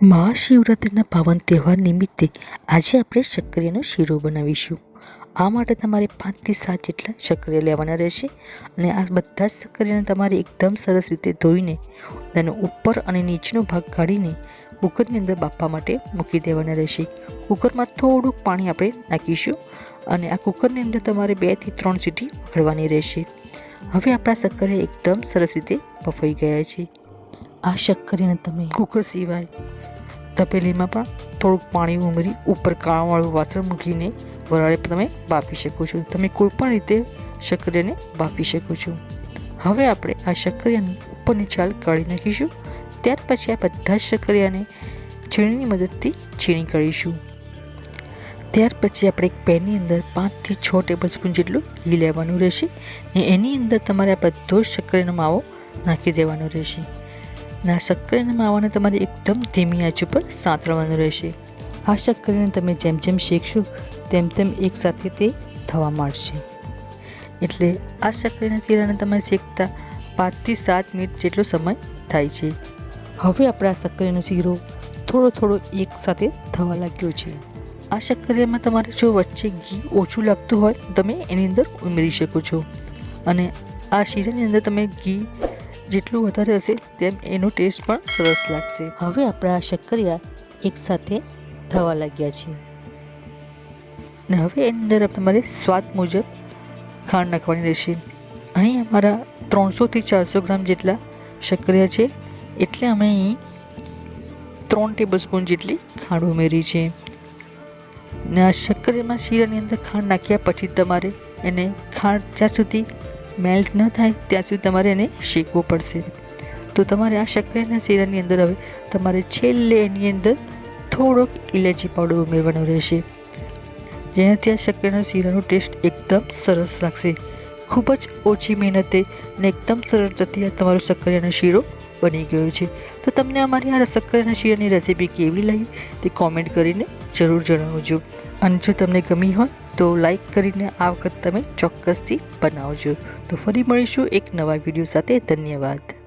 મહાશિવરાત્રિના પાવન તહેવાર નિમિત્તે આજે આપણે શક્કરિયાનો શીરો બનાવીશું. આ માટે તમારે પાંચથી સાત જેટલા શક્કરિયા લેવાના રહેશે અને આ બધા જ શક્કરિયાને તમારે એકદમ સરસ રીતે ધોઈને તેનો ઉપર અને નીચેનો ભાગ કાઢીને કુકરની અંદર બાફવા માટે મૂકી દેવાના રહેશે. કુકરમાં થોડુંક પાણી આપણે નાખીશું અને આ કુકરની અંદર તમારે બેથી ત્રણ સીટી ઉઘડવાની રહેશે. હવે આપણા શક્કરિયા એકદમ સરસ રીતે બફાઈ ગયા છે. આ શક્કરીને તમે કુકર સિવાય તપેલીમાં પણ થોડુંક પાણી ઉમેરી ઉપર કાણાવાળું વાસણ મૂકીને વરાળે તમે બાફી શકો છો. તમે કોઈ પણ રીતે શક્કરિયાને બાફી શકો છો. હવે આપણે આ શક્કરિયાની ઉપરની છાલ કાઢી નાખીશું. ત્યાર પછી આ બધા જ શક્કરિયાને છીણીની મદદથી છીણી કરીશું. ત્યાર પછી આપણે એક પેનની અંદર પાંચથી છ ટેબલ સ્પૂન જેટલું ઘી લેવાનું રહેશે ને એની અંદર તમારે આ બધો જ શક્કરીનો માવો નાખી દેવાનો રહેશે. ને આ શક્કરીના માવાને તમારે એકદમ ધીમી આંચ ઉપર સાંતળવાનું રહેશે. આ શક્કરીને તમે જેમ જેમ શેકશો તેમ તેમ એકસાથે તે થવા માંડશે. એટલે આ શક્કરીના શીરાને તમે શેકતા પાંચથી સાત મિનિટ જેટલો સમય થાય છે. હવે આપણે આ શક્કરીનો શીરો થોડો થોડો એક સાથે થવા લાગ્યો છે. આ શક્કરિયામાં તમારે જો વચ્ચે ઘી ઓછું લાગતું હોય તમે એની અંદર ઉમેરી શકો છો. અને આ શીરાની અંદર તમે ઘી જેટલું વધારે હશે તેમ એનો ટેસ્ટ પણ સરસ લાગશે. હવે આપણા શક્કરિયા એકસાથે થવા લાગ્યા છે. ને હવે એની અંદર તમારે સ્વાદ મુજબ ખાંડ નાખવાની રહેશે. અહીં અમારા ત્રણસોથી ચારસો ગ્રામ જેટલા શક્કરિયા છે. એટલે અમે અહીં ત્રણ ટેબલ સ્પૂન જેટલી ખાંડ ઉમેરી છે. ને આ શક્કરિયામાં શીરાની અંદર ખાંડ નાખ્યા પછી તમારે એને ખાંડ જ્યાં સુધી મેલ્ટ ન થાય, ત્યાં સુધી તમારે એને શેકવું પડશે. તો તમારે આ શક્કરના શીરાની અંદર હવે તમારે છેલ્લે એની અંદર થોડોક ઇલાયચી પાવડર ઉમેરવાનો રહેશે. જેનાથી આ શક્કરના શીરાનો ટેસ્ટ એકદમ સરસ લાગશે. ખૂબ જ ઓછી મહેનતે અને એકદમ સરળતાથી આ તમારો શક્કરિયાનો શીરો બની ગયો છે. તો તમને અમારી આ શક્કરિયાના શીરાની રેસીપી કેવી લાગી તે કોમેન્ટ કરીને જરૂર જણાવજો. અને જો તમને ગમી હોય તો લાઈક કરીને આ વખત તમે ચોક્કસથી બનાવજો. તો ફરી મળીશું એક નવા વીડિયો સાથે. ધન્યવાદ.